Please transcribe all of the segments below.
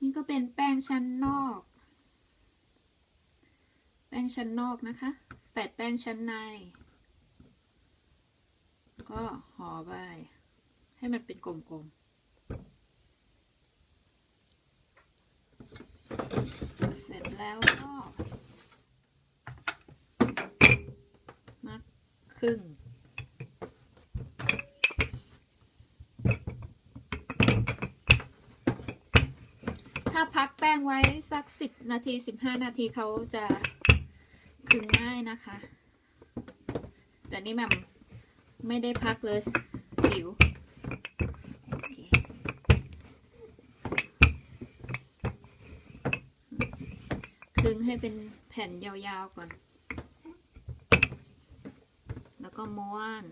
นี่ก็เป็นแป้งชั้นนอก แป้งชั้นนอกนะคะ ใส่แป้งชั้นใน ก็ห่อไปให้มันเป็นกลมๆ เสร็จแล้วก็มัดครึ่ง ถ้าพัก แป้งไว้สักสิบนาทีสิบห้านาทีเขาจะคึงง่ายนะคะ แต่นี่แม่มไม่ได้พักเลยผิวคึงให้เป็นแผ่นยาวๆก่อน แล้วก็ม้วน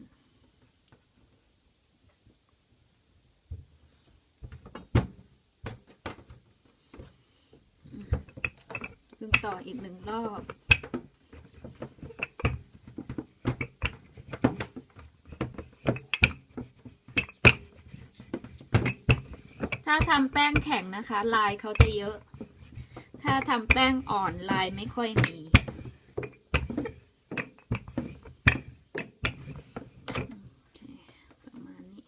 ึงต่ออีกหนึ่งรอบ ถ้าทำแป้งแข็งนะคะ ลายเขาจะเยอะ ถ้าทำแป้งอ่อนลายไม่ค่อยมี โอเคประมาณนี้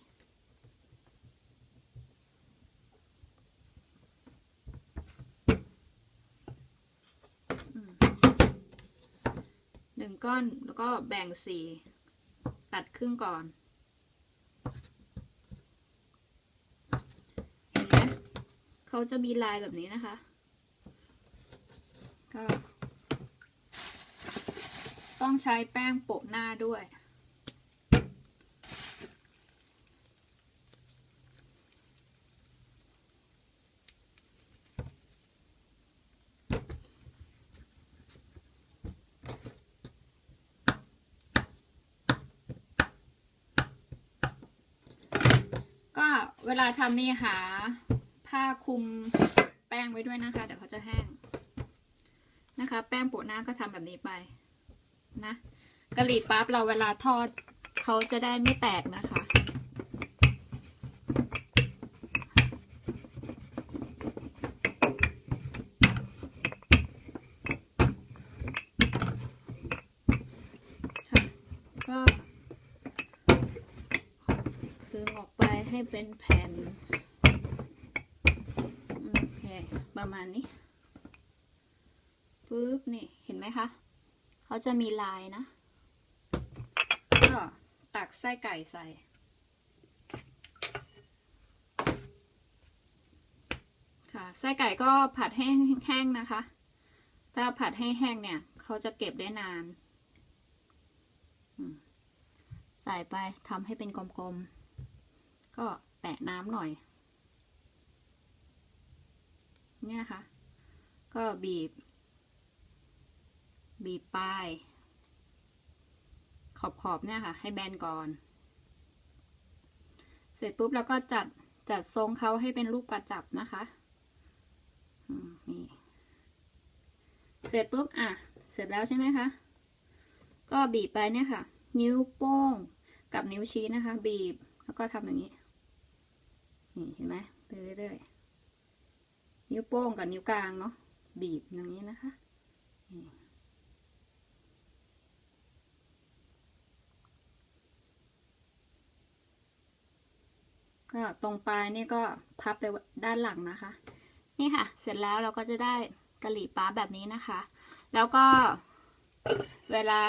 อืมหนึ่ง ก้อน แล้วก็แบ่งสีตัดครึ่งก่อน เห็นไหมเขาจะมีลายแบบนี้นะคะ ก็ ต้องใช้แป้งโปะหน้าด้วย ก็ เวลาทำนี่หา ผ้าคลุมแป้งไว้ด้วยนะคะ เดี๋ยวเขาจะแห้งนะคะ แป้งโปะหน้าก็ทำแบบนี้ไปนะกะหรี่ปั๊บเราเวลาทอดเขาจะได้ไม่แตกนะคะค่ะก็ ดึงออกไปให้เป็นแผ่น โอเค ประมาณนี้ปุ๊บ นี่ เห็นไหมคะ เขาจะมีลายนะ ก็ตักไส้ไก่ใส่ ค่ะ ไส้ไก่ก็ผัดให้แห้งๆนะคะ ถ้าผัดให้แห้งเนี่ย เขาจะเก็บได้นานใส่ไปทำให้เป็นกลมๆ ก็แตะน้ำหน่อย เนี่ยนะคะ ก็บีบ บีบปลายขอบๆเนี่ยค่ะ ให้แบนก่อน เสร็จปุ๊บแล้วก็จัดจัดทรงเขาให้เป็นลูกประจับนะคะอืมนี่เสร็จปุ๊บอะ เสร็จแล้วใช่ไหมคะ ก็บีบไปเนี่ยค่ะ นิ้วโป้งกับนิ้วชี้นะคะ บีบแล้วก็ทำอย่างนี้ นี่เห็นไหมไปเรื่อยๆนิ้วโป้งกับนิ้วกลางเนาะบีบอย่างนี้นะคะก็ตรงปลายนี่ก็พับไปด้านหลังนะคะ นี่ค่ะ เสร็จแล้วเราก็จะได้กะหรี่ปั๊บแบบนี้นะคะ แล้วก็เวลา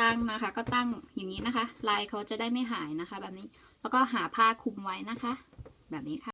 ตั้งนะคะ ก็ตั้งอย่างนี้นะคะ ลายเขาจะได้ไม่หายนะคะ แบบนี้ แล้วก็หาผ้าคลุมไว้นะคะ แบบนี้ค่ะ